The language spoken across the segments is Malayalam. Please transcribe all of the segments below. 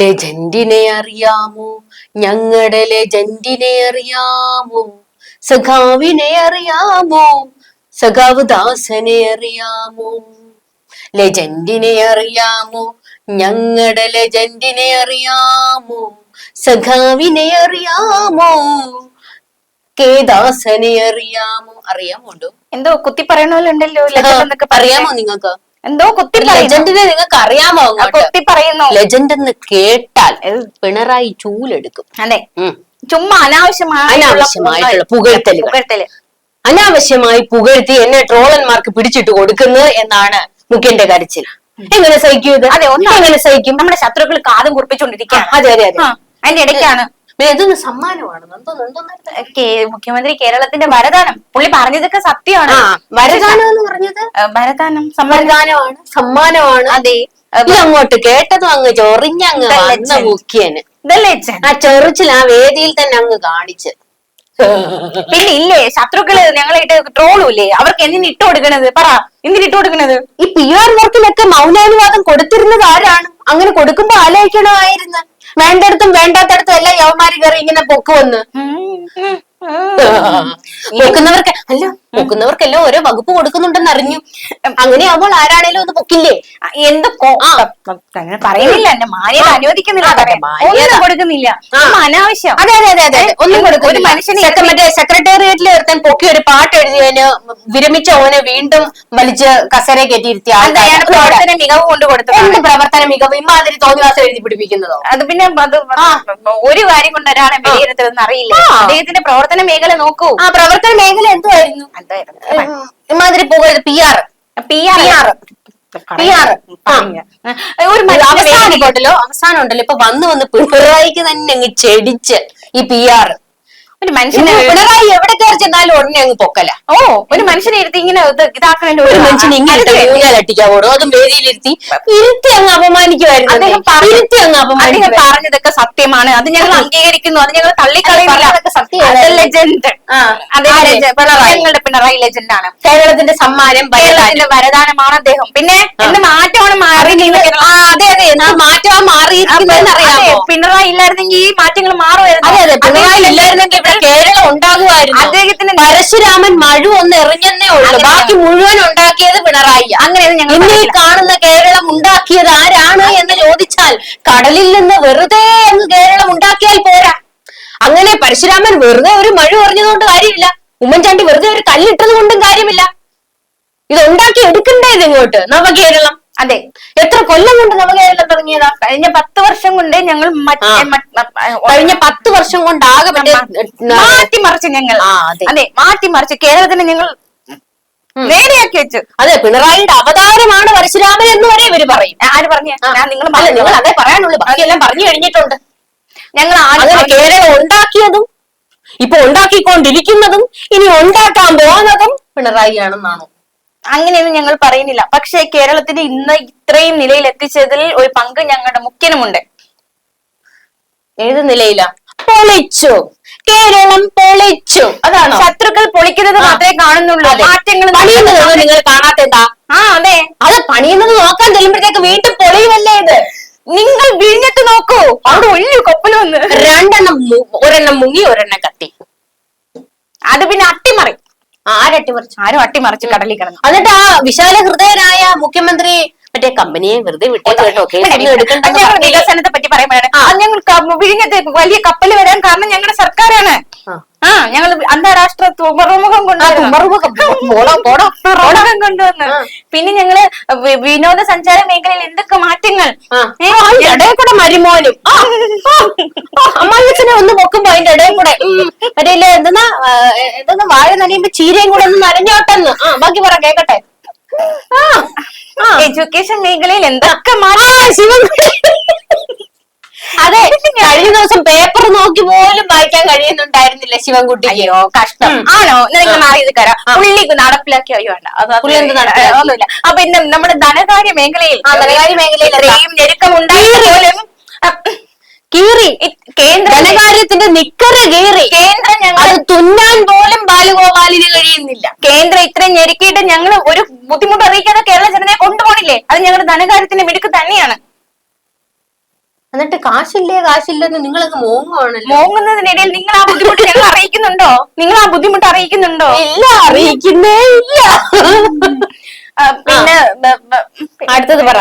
ലെജൻഡിനെ അറിയാമോ? ഞങ്ങളുടെ ലെജൻഡിനെ അറിയാമോ? സഖാവിനെ അറിയാമോ? സഖാവ് ദാസനെ അറിയാമോ? ലെജൻഡിനെ അറിയാമോ? ഞങ്ങളുടെ ലെജൻഡിനെ അറിയാമോ? സഖാവിനെ അറിയാമോ? കേദാസനെ അറിയാമോ? അറിയാമോണ്ടോ എന്തോ കുത്തി പറയണല്ലോ ഉണ്ടല്ലോ എന്നൊക്കെ അറിയാമോ. നിങ്ങൾക്ക്? എന്തോ കുത്തി. ലെജൻഡിനെ നിങ്ങൾക്ക് അറിയാമോ കുത്തി പറയുന്നു. ലെജൻഡ് എന്ന് കേട്ടാൽ പിണറായി ചൂലെടുക്കും. അതെ. ചുമ്മാ അനാവശ്യമായിട്ടുള്ള. പുകഴ്ത്തൽ. അനാവശ്യമായി പുകഴ്ത്തി എന്നെ ട്രോളന്മാർക്ക് പിടിച്ചിട്ട് കൊടുക്കുന്നു എന്നാണ് മുഖ്യന്റെ കരച്ചിൽ. എങ്ങനെ സഹിക്കും ഇത്? അതെ ഒന്ന് എങ്ങനെ സഹിക്കും? നമ്മുടെ ശത്രുക്കൾ കാതും കുറിപ്പിച്ചോണ്ടിരിക്കാം അതെ അതെ അതെ. അതിന്റെ ഇടയ്ക്കാണ്. ഇതൊന്ന് സമ്മാനമാണ് മുഖ്യമന്ത്രി കേരളത്തിന്റെ വരദാനം. പുള്ളി പറഞ്ഞതൊക്കെ സത്യമാണ്. വരദാനം എന്ന് പറഞ്ഞത്? വരദാനം സമ്മാനമാണ് സമ്മാനമാണ്. അതെ. അങ്ങോട്ട് കേട്ടതും അങ്ങ് ചൊറിഞ്ഞങ്ങ് വന്ന മുഖ്യന്. ആ ചെറുച്ചിൽ ആ വേദിയിൽ തന്നെ അങ്ങ് കാണിച്ച്. പിന്നെ ഇല്ലേ ശത്രുക്കൾ ഞങ്ങളായിട്ട് ട്രോളൂല്ലേ? അവർക്ക് എന്തിനു ഇട്ട് കൊടുക്കണത്? പറ എന്തിനു ഇട്ട് കൊടുക്കണത്? ഈ പി ആർ വർക്കിലൊക്കെ മൗനാനുവാദം കൊടുത്തിരുന്നത് ആരാണ്? അങ്ങനെ കൊടുക്കുമ്പോ ആലോചിക്കണമായിരുന്നു വേണ്ടടത്തും വേണ്ടാത്തടത്തും എല്ലാം യവന്മാര് കയറി ഇങ്ങനെ പൊക്കുവന്ന് പൊക്കുന്നവർക്ക് അല്ല പൊക്കുന്നവർക്കെല്ലാം ഓരോ വകുപ്പ് കൊടുക്കുന്നുണ്ടെന്ന് അറിഞ്ഞു അങ്ങനെയാവുമ്പോൾ ആരാണേലും ഒന്ന് പൊക്കില്ലേ? എന്തൊക്കെ അങ്ങനെ പറയുന്നില്ല. എന്റെ മാന്യത അനുവദിക്കുന്നില്ല. ഒന്നും കൊടുക്കുന്നില്ല. അനാവശ്യം. അതെ അതെ അതെ അതെ ഒന്നും കൊടുക്കും. മനുഷ്യനെ മറ്റേ സെക്രട്ടേറിയറ്റിൽ ഒരുത്തൻ പൊക്കി ഒരു പാട്ട് എഴുതിയതിന് വിരമിച്ച ഓനെ വീണ്ടും വലിച്ച് കസേര കയറ്റിയിരുത്തി പ്രവർത്തന മികവ് കൊണ്ട് കൊടുത്തു എന്ത് പ്രവർത്തന മികവ്? ഇമാതിരി തോന്നിവാസം എഴുതി പിടിപ്പിക്കുന്നതോ? അത് പിന്നെ അത് ഒരു കാര്യം കൊണ്ട് ഒരാളെ വിലയിരുത്തരുതെന്ന് അറിയില്ല. അദ്ദേഹത്തിന്റെ പ്രവർത്തന മേഖല നോക്കൂ. ആ പ്രവർത്തന മേഖല എന്തുമായിരുന്നു ഇമാതിരി പോകരുത് P R P R PR. PR. ഒരു അവസാനം ഉണ്ടല്ലോ അവസാനം ഉണ്ടല്ലോ. ഇപ്പൊ വന്ന് വന്ന് പിണറായിക്ക് തന്നെ അങ്ങ് ചെടിച്ച് ഈ പി ആർ ഒരു മനുഷ്യനെ പിണറായി എവിടെ കയറി ചെന്നാലും ഉടനെ അങ്ങ് പൊക്കല. ഓ ഒരു മനുഷ്യനെ ഇരുത്തി ഇങ്ങനെ ഇത് ഇതാക്കണ ഒരു മനുഷ്യനെ ഇങ്ങനെ ഊഞ്ഞാലട്ടിക്കാവോടോ അതും വേദിയിലിരുത്തി ഇരുത്തി അങ്ങ് അപമാനിക്കുമായിരുന്നു അദ്ദേഹം പറഞ്ഞു- ഇരുത്തി അങ്ങ് അദ്ദേഹം പറഞ്ഞതൊക്കെ സത്യമാണ്. അത് ഞങ്ങൾ അംഗീകരിക്കുന്നു. അത് ഞങ്ങൾ തള്ളിക്കളയുന്നില്ല. ലെജൻഡ്? പിണറായി. ഞങ്ങളുടെ പിണറായി ലെജൻഡ് ആണ്. കേരളത്തിന്റെ സമ്മാനം. കേരളത്തിന്റെ വരദാനമാണ് അദ്ദേഹം. പിന്നെ എന്ത് മാറ്റമാണ് മാറി അതെ അതെ. മാറ്റം മാറി പിണറായി ഇല്ലായിരുന്നെങ്കിൽ ഈ മാറ്റങ്ങൾ മാറുമായിരുന്നു. അതെ അതെ. പിണറായി ഇല്ലായിരുന്നെങ്കിൽ ഇവിടെ കേരളം ഉണ്ടാകുമായിരുന്നു. അദ്ദേഹത്തിന് പരശുരാമൻ മഴു ഒന്ന് എറിഞ്ഞെന്നേ ഉള്ളൂ. ബാക്കി മുഴുവൻ ഉണ്ടാക്കിയത് പിണറായി. അങ്ങനെയാണ് ഞങ്ങൾ ഈ കാണുന്ന കേരളം ഉണ്ടാക്കിയത് ആരാണ് എന്ന് ചോദിച്ചാൽ കടലിൽ നിന്ന് വെറുതെ അങ്ങ് കേരളം ഉണ്ടാക്കിയാൽ പോരാ. അങ്ങനെ പരശുരാമൻ വെറുതെ ഒരു മഴ എറിഞ്ഞതുകൊണ്ട് കാര്യമില്ല. ഉമ്മൻചാണ്ടി വെറുതെ ഒരു കല്ലിട്ടത് കൊണ്ടും കാര്യമില്ല. ഇത് ഉണ്ടാക്കി എടുക്കണ്ടേ ഇത് ഇങ്ങോട്ട് നവകേരളം. അതെ. എത്ര കൊല്ലം കൊണ്ട് നവകേരളം തുടങ്ങിയതാ? കഴിഞ്ഞ പത്ത് വർഷം കൊണ്ട് ഞങ്ങൾ മറ്റേ കഴിഞ്ഞ പത്ത് വർഷം കൊണ്ടാകെ മറ്റേ മാറ്റിമറിച്ച് ഞങ്ങൾ. അതെ. മാറ്റിമറിച്ച് കേരളത്തിന് ഞങ്ങൾ നേരെയാക്കി വെച്ചു. അതെ പിണറായിയുടെ അവതാരമാണ് പരശുരാമൻ എന്ന് വരെ ഇവർ പറയും. ആര് പറഞ്ഞു? നിങ്ങൾ നിങ്ങൾ അതേ പറയാനുള്ളൂ. ബാക്കിയെല്ലാം പറഞ്ഞു കഴിഞ്ഞിട്ടുണ്ട്. ഞങ്ങൾ കേരളം ഉണ്ടാക്കിയതും ഇപ്പൊ ഉണ്ടാക്കിക്കൊണ്ടിരിക്കുന്നതും ഇനി ഉണ്ടാക്കാൻ പോകുന്നതും പിണറായി ആണെന്നാണോ അങ്ങനെയൊന്നും ഞങ്ങൾ പറയുന്നില്ല. പക്ഷേ കേരളത്തിന് ഇന്ന് ഇത്രയും നിലയിൽ എത്തിച്ചതിൽ ഒരു പങ്ക് ഞങ്ങളുടെ മുഖ്യനുമുണ്ട്. ഏത് നിലയിലാ? പൊളിച്ചു. കേരളം പൊളിച്ചു. അതാണ്? ശത്രുക്കൾ പൊളിക്കുന്നത് മാത്രമേ കാണുന്നുള്ളൂ. മാറ്റങ്ങൾ പണിയുന്നത് നിങ്ങൾ കാണാത്തെന്താ? ആ അതെ. അത് പണിയുന്നത് നോക്കാൻ ചെല്ലുമ്പോഴത്തേക്ക് വീണ്ടും പൊളിയുമല്ലേ ഇത്? നിങ്ങൾ വിഴിഞ്ഞത്ത് നോക്കൂ. അവിടെ ഒഴിഞ്ഞു കൊപ്പലൊന്ന്. രണ്ടെണ്ണം ഒരെണ്ണം മുങ്ങി ഒരെണ്ണം കത്തി. അത് പിന്നെ അട്ടിമറി. ആരട്ടിമറിച്ചു? ആരും അട്ടിമറിച്ച് കടലിൽ കിടന്നു. എന്നിട്ട് ആ വിശാല ഹൃദയനായ മുഖ്യമന്ത്രി മറ്റേ കമ്പനിയെ വെറുതെ വിട്ടേക്ക്? വികസനത്തെ പറ്റി പറയുമ്പോഴാണ്. ഞങ്ങൾ വിഴിഞ്ഞത് വലിയ കപ്പൽ വരാൻ കാരണം ഞങ്ങളുടെ സർക്കാരാണ്. ആ. ഞങ്ങൾ അന്താരാഷ്ട്ര തുമറുമുഖം കൊണ്ടുവന്നുമുഖം കൊണ്ടുവന്നു. പിന്നെ ഞങ്ങൾ വിനോദസഞ്ചാര മേഖലയിൽ എന്തൊക്കെ മാറ്റങ്ങൾ? ഇടയിൽ കൂടെ മരുമോനും. അമ്മായിച്ചനെ ഒന്ന് പൊക്കുമ്പോ അതിന്റെ ഇടയിൽ കൂടെ. മറ്റേ എന്തെന്നാ എന്തെന്നാ വാഴ നനയുമ്പോ ചീരയും കൂടെ ഒന്ന് നനഞ്ഞോട്ടെന്ന്. ബാക്കി പറ കേക്കട്ടെ. എഡ്യൂക്കേഷൻ മേഖലയിൽ എന്തൊക്കെ അതെ. കഴിഞ്ഞ ദിവസം പേപ്പർ നോക്കി പോലും വായിക്കാൻ കഴിയുന്നുണ്ടായിരുന്നില്ല ശിവൻകുട്ടി അയ്യോ കഷ്ടം. ആണോ? നിങ്ങൾ മാറിയത് കരാ പുള്ളി നടപ്പിലാക്കി അയ്യോ വേണ്ട. പുള്ളി എന്ത് നടപ്പിലാക്കി? അപ്പൊ ഇന്ന് നമ്മുടെ ധനകാര്യ മേഖലയിൽ ആ, ധനകാര്യ മേഖലയിൽ ഞെരുക്കം ഉണ്ടായിട്ട് പോലും കീറി. കേന്ദ്ര ധനകാര്യത്തിന്റെ നിക്കറ് കീറി. കേന്ദ്രം ഞങ്ങൾ തുന്നാൻ പോലും ബാലുഗോപാലിന് കഴിയുന്നില്ല. കേന്ദ്രം ഇത്രയും ഞെരുക്കിയിട്ട് ഞങ്ങൾ ഒരു ബുദ്ധിമുട്ട് അറിയിക്കാതെ കേരള ജനതയെ കൊണ്ടുപോകണില്ലേ അത് ഞങ്ങളുടെ ധനകാര്യത്തിന്റെ മിടുക്ക് തന്നെയാണ്. എന്നിട്ട് കാശില്ലേ കാശില്ലെന്ന് നിങ്ങളൊക്കെ മോങ്ങുവാണല്ലോ. മോങ്ങുന്നതിനിടയിൽ നിങ്ങൾ ആ ബുദ്ധിമുട്ട് ഞങ്ങൾ അറിയിക്കുന്നുണ്ടോ? നിങ്ങൾ ആ ബുദ്ധിമുട്ട് അറിയിക്കുന്നുണ്ടോ? ഇല്ല അറിയിക്കുന്നേ ഇല്ല. പിന്നെ അടുത്തത് പറ.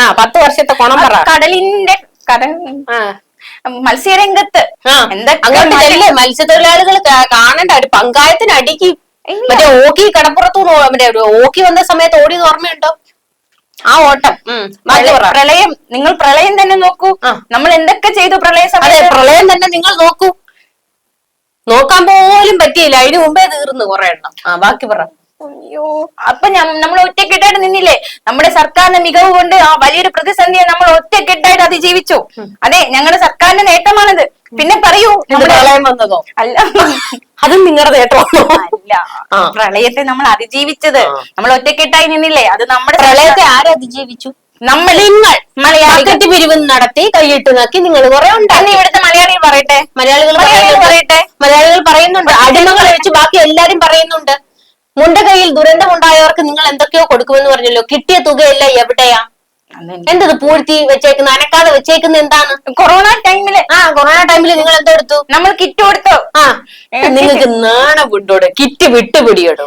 ആ പത്ത് വർഷത്തെ കൊണം പറ. കടലിന്റെ മത്സ്യരംഗത്ത്. അങ്ങനെ അങ്ങോട്ട് മത്സ്യത്തൊഴിലാളികൾ കാണേണ്ട. ഒരു പങ്കായത്തിന് അടിക്ക്. മറ്റേ ഓക്കി കടപ്പുറത്തു മറ്റേ ഓക്കി വന്ന സമയത്ത് ഓടിയത് ഓർമ്മയുണ്ടോ? ആ ഓട്ടം. പ്രളയം നിങ്ങൾ പ്രളയം തന്നെ നോക്കൂ. നമ്മൾ എന്തൊക്കെ ചെയ്തു പ്രളയ സമയത്ത്? പ്രളയം തന്നെ നിങ്ങൾ നോക്കൂ. നോക്കാൻ പോലും പറ്റിയില്ല. അതിന് മുമ്പേ തീർന്നു കുറെ എണ്ണം. ആ ബാക്കി പറ. അയ്യോ. അപ്പൊ നമ്മൾ ഒറ്റക്കെട്ടായിട്ട് നിന്നില്ലേ? നമ്മുടെ സർക്കാരിന്റെ മികവ് കൊണ്ട് ആ വലിയൊരു പ്രതിസന്ധിയെ നമ്മൾ ഒറ്റക്കെട്ടായിട്ട് അതിജീവിച്ചു. അതെ ഞങ്ങളുടെ സർക്കാരിന്റെ നേട്ടമാണിത്. പിന്നെ പറയൂ പ്രളയം വന്നതോ? അല്ല. അതും നിങ്ങളുടെ നേട്ടമാണോ? അല്ല. പ്രളയത്തെ നമ്മൾ അതിജീവിച്ചത്. നമ്മൾ ഒറ്റക്കെട്ടായി നിന്നില്ലേ? അത് നമ്മുടെ പ്രളയത്തെ ആരും അതിജീവിച്ചു? നമ്മൾ. നിങ്ങൾ മലയാളി പിരിവ് നടത്തി കൈയിട്ട് നോക്കി നിങ്ങൾ കുറെ ഉണ്ടാക്കി ഇവിടുത്തെ മലയാളികൾ പറയട്ടെ? മലയാളികൾ മലയാളികൾ പറയട്ടെ. മലയാളികൾ പറയുന്നുണ്ട്. അടിമകളെ വെച്ച് ബാക്കി എല്ലാരും പറയുന്നുണ്ട്. മുണ്ടകയിൽ ദുരന്തമുണ്ടായവർക്ക് നിങ്ങൾ എന്തൊക്കെയോ കൊടുക്കുമെന്ന് പറഞ്ഞല്ലോ. കിട്ടിയ തുകയല്ല എവിടെയാ? എന്തത് പൂഴ്ത്തി വെച്ചേക്കുന്ന? അനക്കാതെ വെച്ചേക്കുന്ന എന്താണ്? കൊറോണ ടൈമിൽ. ആ കൊറോണ ടൈമിൽ നിങ്ങൾ എന്തോ എടുത്തു? നമ്മൾ കിറ്റ് കൊടുത്തു. ആ നിങ്ങൾക്ക് നാണ വിട്ടോട്. കിറ്റ് വിട്ടുപിടിയോടോ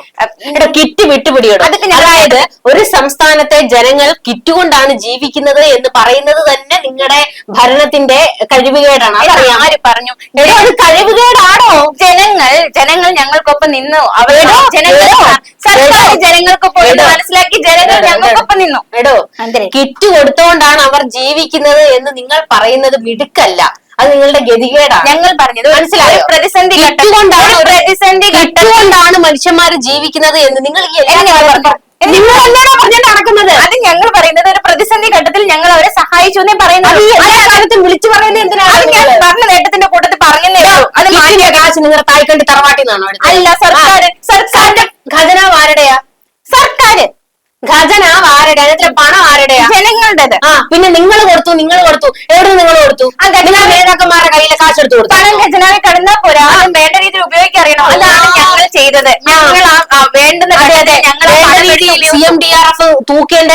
എടോ കിറ്റ് വിട്ടുപിടിയോടോ അതായത് ഒരു സംസ്ഥാനത്തെ ജനങ്ങൾ കിറ്റ് കൊണ്ടാണ് ജീവിക്കുന്നത് എന്ന് പറയുന്നത് തന്നെ നിങ്ങളുടെ ഭരണത്തിന്റെ കഴിവുകേടാണ്. അതറിയാം ആര് പറഞ്ഞു? കഴിവുകേടാണോ? ജനങ്ങൾ ജനങ്ങൾ ഞങ്ങൾക്കൊപ്പം നിന്നു. അവരുടെ ജനങ്ങൾ സർക്കാർ എടോ, മനസ്സിലാക്കി ജനങ്ങൾ ഞങ്ങൾക്കൊപ്പം നിന്നു. എടോ കിറ്റ് കൊടുത്തോണ്ടാണ് അവർ ജീവിക്കുന്നത് എന്ന് നിങ്ങൾ പറയുന്നത് മിടുക്കല്ല. അത് നിങ്ങളുടെ ഗതികേടാണ്. ഞങ്ങൾ പറഞ്ഞത് മനസ്സിലായി? പ്രതിസന്ധി കൊണ്ടാണ് പ്രതിസന്ധി കൊണ്ടാണ് മനുഷ്യന്മാര് ജീവിക്കുന്നത് എന്ന് നിങ്ങൾ നിങ്ങൾ എന്നോടാ പറഞ്ഞിട്ട് നടക്കുന്നത്? അത് ഞങ്ങൾ പറയുന്നത് ഒരു പ്രതിസന്ധി ഘട്ടത്തിൽ ഞങ്ങൾ അവരെ സഹായിച്ചു എന്നേ പറയുന്നത്. കാലത്തും വിളിച്ചു പറയുന്നത് എന്തിനാണ് ഞാൻ? പറഞ്ഞ നേട്ടത്തിന്റെ കൂട്ടത്തിൽ പറഞ്ഞേ ഉള്ളൂ. അത് മാറ്റിയ കാശ് നിങ്ങൾ തായ്ക്കണ്ടി തറവാട്ടിൽ നിന്നാണോ അല്ല സർക്കാർ സർക്കാരിന്റെ ഖജനാവ് ആരുടെയാ? സർക്കാര്. ഖജനാവ് ആരുടെ അതിന്റെ പണം ആരുടെയാ? ജനങ്ങളുടേത്. ആ പിന്നെ നിങ്ങൾ കൊടുത്തു നിങ്ങൾ കൊടുത്തു എവിടെ നിങ്ങൾ കൊടുത്തു? നിങ്ങൾ നേതാക്കന്മാരുടെ കയ്യിലെ കാശ് എടുത്തു കൊടുത്തു. പണം ഖജനാവിൽ കിടന്നാ പോരാ. അത് വേണ്ട രീതിയിൽ ഉപയോഗിക്കറിയണം. അതാണ് ഞങ്ങൾ ചെയ്തത്. ഞങ്ങൾ ആ- ആ വേണ്ടുന്ന ഞങ്ങൾ ആ C M D R F തൂക്കേണ്ട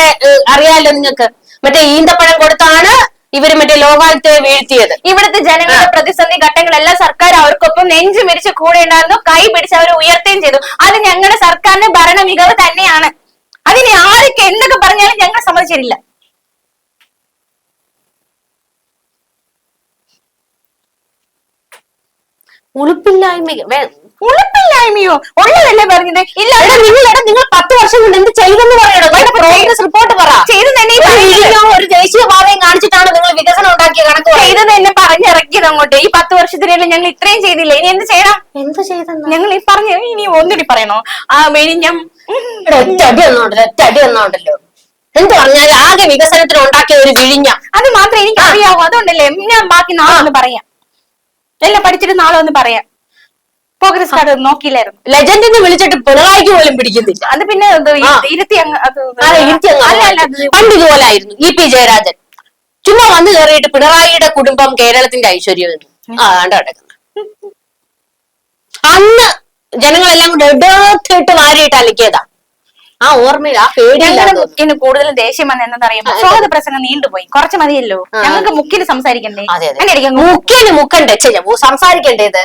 അറിയാലോ നിങ്ങൾക്ക്. മറ്റേ ഈന്തപ്പഴം കൊടുത്താണ് ഇവർ മറ്റേ ലോകായുക്തയെ വീഴ്ത്തിയത്. ഇവിടുത്തെ ജനങ്ങളുടെ പ്രതിസന്ധി ഘട്ടങ്ങളെല്ലാം സർക്കാർ അവർക്കൊപ്പം നെഞ്ചു മിരിച്ച് കൂടെ ഉണ്ടായിരുന്നു. കൈ പിടിച്ച് അവരെ ഉയർത്തുകയും ചെയ്തു. അത് ഞങ്ങളുടെ സർക്കാരിന്റെ ഭരണ മികവ് തന്നെയാണ്. അതിന് ആരൊക്കെ എന്തൊക്കെ പറഞ്ഞാലും ഞങ്ങൾ സമ്മതിച്ചിട്ടില്ല. ഉളുപ്പില്ലായ്മ ഉളുപ്പില്ലായ്മയോ? ഉള്ളതല്ലേ പറഞ്ഞത്? ഇല്ല എടാ, നിങ്ങൾ പത്ത് വർഷം കൊണ്ട് എന്ത് ചെയ്തെന്ന് പറയണോ? പ്രോഗ്രസ് റിപ്പോർട്ട് പറ. ചെയ്തു തന്നെ ഒരു ദേശീയ വിഴിഞ്ഞോ, കാണിച്ചിട്ടാണ് നിങ്ങൾ വികസനം ഉണ്ടാക്കിയ കണക്ക് ചെയ്തു തന്നെ പറഞ്ഞിറക്കിയത് അങ്ങോട്ട്. ഈ പത്ത് വർഷത്തിനിടയിൽ ഞങ്ങൾ ഇത്രയും ചെയ്തില്ല? ഇനി എന്ത് ചെയ്യണം? എന്ത് ചെയ്ത ഞങ്ങൾ ഈ പറഞ്ഞു ഇനി ഒന്നുകൂടി പറയണോ? ആ വെഴിഞ്ഞം എടാ, ഒറ്റ അടി ഒന്നുണ്ടല്ലോ ഒറ്റടി ഒന്നുണ്ടല്ലോ എന്ത് പറഞ്ഞാൽ ആകെ വികസനത്തിന് ഉണ്ടാക്കിയ ഒരു വിഴിഞ്ഞ. അത് മാത്രമേ എനിക്ക് അറിയാവൂ അതുകൊണ്ടല്ലേ ഞാൻ ബാക്കി നാളെ ഒന്ന് പറയാം. എല്ലാം പഠിച്ചിട്ട് നാളെ ഒന്ന് പറയാം. Progress card നോക്കിയില്ലായിരുന്നു. ലെജൻഡിനെ വിളിച്ചിട്ട് പിണറായിക്ക് പോലും പിടിക്കുന്നില്ല. അത് പിന്നെ ഈ ആ. ഇരുത്തി അങ്ങ് അത് അതെ ഇരുത്തി അങ്ങ് അല്ല, അല്ല, മാറ്റി. അത് പണ്ട് ഇതുപോലായിരുന്നു ഇ പി ജയരാജൻ. ചുമ്മാ വന്നു കയറിയിട്ട് പിണറായിയുടെ കുടുംബം കേരളത്തിന്റെ ഐശ്വര്യം എന്ന്. ആ കണ്ട കിടക്കുന്നു അന്ന് ജനങ്ങളെല്ലാം കൂടെ എടുത്തിട്ട് വാരിയിട്ട് അലക്കിയതാ. ആ ഓർമ്മയിൽ ആ പേടിയില്ല ഞങ്ങളുടെ മുക്കിന് കൂടുതൽ ദേഷ്യം വന്ന എന്താ സ്വാഗത പ്രസംഗം നീണ്ടുപോയി കുറച്ച് മതിയല്ലോ. ഞങ്ങൾക്ക് മുക്കിന് സംസാരിക്കണ്ടേ? അതെ അതെ. അങ്ങനെ ഇരിക്കാൻ മുക്കിന് മുക്കണ്ടേ? സംസാരിക്കണ്ടേ സംസാരിക്കേണ്ടത്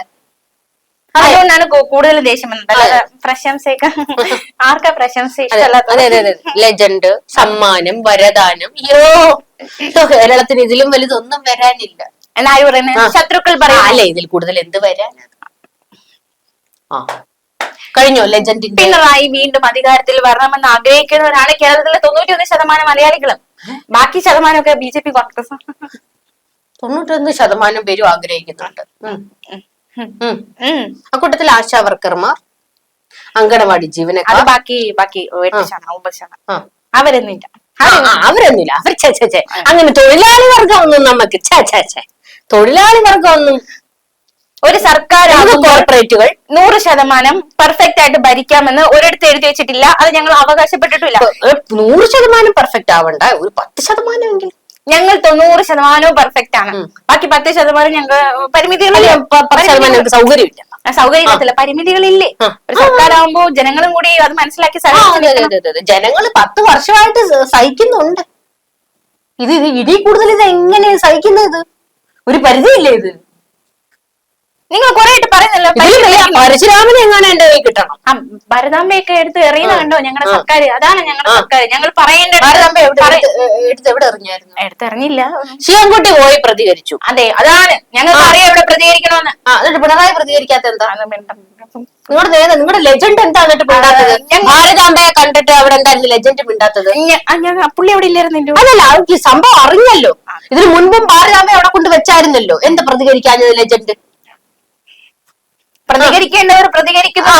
അതുകൊണ്ടാണ് കൂടുതൽ ദേഷ്യം വന്നത്. അല്ലാതെ പ്രശംസയൊക്കെ ആർക്കാ പ്രശംസ അതെ അതെ അതെ അതെ. ലെജൻഡ് സമ്മാനം വരദാനം. അയ്യോ. കേരളത്തിന് ഇതിലും വലുതൊന്നും വരാനില്ല. എന്നാര് പറയുന്നത്. ശത്രുക്കൾ പറയാ അല്ലെ ഇതിൽ കൂടുതൽ എന്ത് വരാനാ ആ. കഴിഞ്ഞോ ലെജൻഡ് പിണറായി വീണ്ടും അധികാരത്തിൽ വരണമെന്ന് ആഗ്രഹിക്കുന്നവരാണ് കേരളത്തിലെ തൊണ്ണൂറ്റി ഒന്ന് ശതമാനം മലയാളികളും. ബാക്കി ശതമാനമൊക്കെ ബി ജെ പി കോൺഗ്രസ് തൊണ്ണൂറ്റൊന്ന് ശതമാനം പേരും ആഗ്രഹിക്കുന്നുണ്ട്. അക്കൂട്ടത്തിൽ ആശാ വർക്കർമാർ അങ്കണവാടി അത് ജീവനക്കാർ ബാക്കി ബാക്കി എട്ട് ശതമാനം ഒമ്പത് ശതമാനം ആ. അവരൊന്നും ഇല്ല ആ, ആ, അവരൊന്നുമില്ല. അവർ ചേ ഛെ. അങ്ങനെ തൊഴിലാളി വർഗം ഒന്നും നമുക്ക് ചേ. തൊഴിലാളി വർഗം ഒന്നും ഒരു സർക്കാർ കോർപ്പറേറ്റുകൾ നൂറ് ശതമാനം പെർഫെക്റ്റ് ആയിട്ട് ഭരിക്കാമെന്ന് ഒരിടത്ത് എഴുതി വെച്ചിട്ടില്ല. അത് ഞങ്ങൾ അവകാശപ്പെട്ടിട്ടില്ല നൂറ് ശതമാനം പെർഫെക്റ്റ് ആവണ്ട. ഒരു പത്ത് ശതമാനം എങ്കിലും. ഞങ്ങൾ തൊണ്ണൂറ് ശതമാനവും പെർഫെക്റ്റ് ആണ്. ബാക്കി പത്ത് ശതമാനം ഞങ്ങൾ പരിമിതികളില്ല. സൗകര്യമില്ല. സൗകര്യത്തില്ല പരിമിതികളില്ലേ. ഒരു സർക്കാരാകുമ്പോ ജനങ്ങളും കൂടി അത് മനസ്സിലാക്കി ജനങ്ങൾ പത്ത് വർഷമായിട്ട് സഹിക്കുന്നുണ്ട്. ഇത് ഇത് ഇടി കൂടുതൽ ഇത് എങ്ങനെ സഹിക്കുന്നത്? ഒരു പരിധിയില്ലേ ഇത്? നിങ്ങൾ കുറെ പറയുന്നല്ലോ. പരശുരാമനെ എങ്ങനെ എന്റെ കയ്യിൽ കിട്ടണം. ആ, ഭരതാമ്പയൊക്കെ എടുത്ത് എറിയുന്ന കണ്ടോ? ഞങ്ങളുടെ സർക്കാർ അതാണ് ഞങ്ങളുടെ സർക്കാർ ഞങ്ങൾ പറയേണ്ട ഭാരതാംബ എവിടെ എടുത്ത് എടുത്ത് എവിടെ എറിഞ്ഞായിരുന്നു? എടുത്തെറിഞ്ഞില്ല. ശിവൻകുട്ടി പോയി പ്രതികരിച്ചു. അതെ അതാണ്. ഞങ്ങൾ അറിയാം ഇവിടെ പ്രതികരിക്കണമെന്ന് ആ എന്നിട്ട് പിണറായി പ്രതികരിക്കാത്ത എന്താ? നിങ്ങളുടെ നേതാ നിങ്ങളുടെ ലെജൻഡ് എന്താ എന്നിട്ട് മിണ്ടാത്തത്? ഭാരതാംബയെ കണ്ടിട്ട് അവിടെ എന്തായിരുന്നു ലെജൻഡ് മിണ്ടാത്തത്? ഞ- ആ, ഞാൻ പുള്ളി അവിടെ ഇല്ലായിരുന്നല്ലോ. അതല്ല അവർക്ക് ഈ സംഭവം അറിഞ്ഞല്ലോ. ഇതിന് മുൻപും ഭാരതാംബ അവിടെ കൊണ്ട് വെച്ചായിരുന്നല്ലോ. എന്താ പ്രതികരിക്കാഞ്ഞത് ലെജൻഡ് പ്രതികരിക്കേണ്ടവർ പ്രതികരിക്കുന്നു.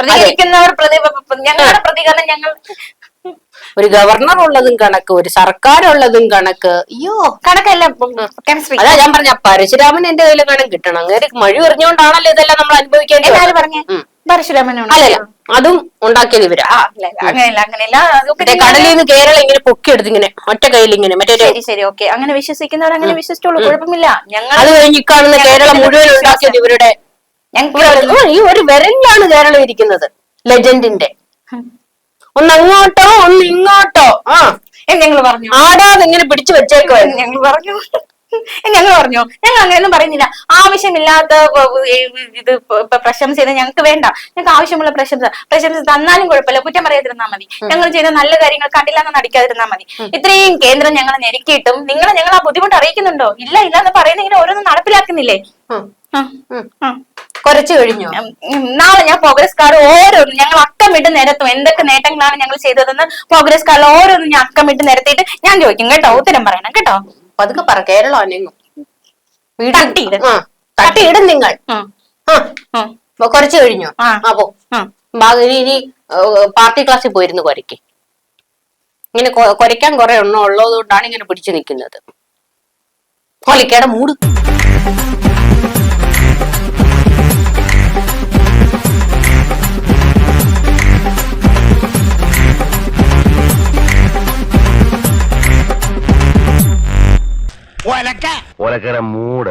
പ്രതികരിക്കുന്നവർ പ്രതി ഞങ്ങളുടെ പ്രതികരണം ഞങ്ങൾ ഒരു ഗവർണർ ഉള്ളതും കണക്ക് ഒരു സർക്കാർ ഉള്ളതും കണക്ക്. അയ്യോ. കണക്കല്ല അതാ ഞാൻ പറഞ്ഞ പരശുരാമൻ എന്റെ കയ്യിൽ കണക്ക് കിട്ടണം. അങ്ങനെ മഴ എറിഞ്ഞുകൊണ്ടാണല്ലോ ഇതെല്ലാം നമ്മൾ അനുഭവിക്കേണ്ടത്. പറഞ്ഞേ. പരശുരാമനാണ് അല്ലല്ല അതും ഉണ്ടാക്കിയത് ഇവരാ. അങ്ങനെയല്ല കടലിൽ നിന്ന് കേരളം ഇങ്ങനെ പൊക്കിയെടുത്ത് ഇങ്ങനെ ഒറ്റ കയ്യിൽ ഇങ്ങനെ മറ്റേ ശരി ശരി ഓക്കെ. അങ്ങനെ വിശ്വസിക്കുന്നവർ അങ്ങനെ വിശ്വസിച്ചോളൂ കുഴപ്പമില്ല. ഞങ്ങൾ അത് കഴിഞ്ഞ് കാണുന്ന കേരളം മുഴുവൻ ഉണ്ടാക്കിയത് ഇവരുടെ ഞങ്ങൾക്ക് ഈ ഒരു വിരലിലാണ് കേരളം ഇരിക്കുന്നത്. ലെജൻഡിന്റെ. ഒന്ന് അങ്ങോട്ടോ ഒന്ന് ഇങ്ങോട്ടോ. ആ. ഞങ്ങൾ പറഞ്ഞു. ആടാതെ ഇങ്ങനെ പിടിച്ചു വെച്ചേക്കോ ഞങ്ങൾ പറഞ്ഞു. ഞങ്ങൾ പറഞ്ഞു. ഞങ്ങൾ അങ്ങനെയൊന്നും പറയുന്നില്ല. ആവശ്യമില്ലാത്ത ഇത് പ്രശംസ ചെയ്ത് ഞങ്ങൾക്ക് വേണ്ട. ഞങ്ങൾക്ക് ആവശ്യമുള്ള പ്രശംസ. പ്രശംസ തന്നാലും കുഴപ്പമില്ല. കുറ്റം പറയാതിരുന്നാൽ മതി. ഞങ്ങൾ ചെയ്ത നല്ല കാര്യങ്ങൾ കണ്ടില്ലെന്ന് നടിക്കാതിരുന്നാൽ മതി. ഇത്രയും കേന്ദ്രം ഞങ്ങൾ ഞെരുക്കിയിട്ടും നിങ്ങളെ ഞങ്ങൾ ആ ബുദ്ധിമുട്ട് അറിയിക്കുന്നുണ്ടോ? ഇല്ല ഇല്ല എന്ന് പറയുന്നെങ്കിലും ഓരോന്നും നടപ്പിലാക്കുന്നില്ലേ? ആ, ആ. കുറച്ചു കഴിഞ്ഞു? നാളെ ഞാൻ പ്രോഗ്രസ് കാർഡ് ഓരോന്നും ഞങ്ങൾ അക്കമിട്ട് നിരത്തും. എന്തൊക്കെ നേട്ടങ്ങളാണ് ഞങ്ങൾ ചെയ്തതെന്ന് പ്രോഗ്രസ് കാർഡിൽ ഓരോന്നും ഞാൻ അക്കമിട്ട് നിരത്തിയിട്ട് ഞാൻ ചോദിക്കും കേട്ടോ ഉത്തരം പറയണം കേട്ടോ. പതുക്കെ പറ കേരളം അനങ്ങും. തട്ടിയിട്. നിങ്ങൾ. അപ്പൊ കുറച്ചു കഴിഞ്ഞു? ആ. ആ പോ. ഉം. ബാ- ഇനി പാർട്ടി ക്ലാസ്സിൽ പോയിരുന്നു കുരയ്ക്ക്. ഇങ്ങനെ കൊരയ്ക്കാൻ കുറെ എണ്ണം ഉള്ളത് കൊണ്ടാണ് ഇങ്ങനെ പിടിച്ചു നിൽക്കുന്നത്. കൊലിക്കയുടെ മൂട്. ഒലക്കര മൂട്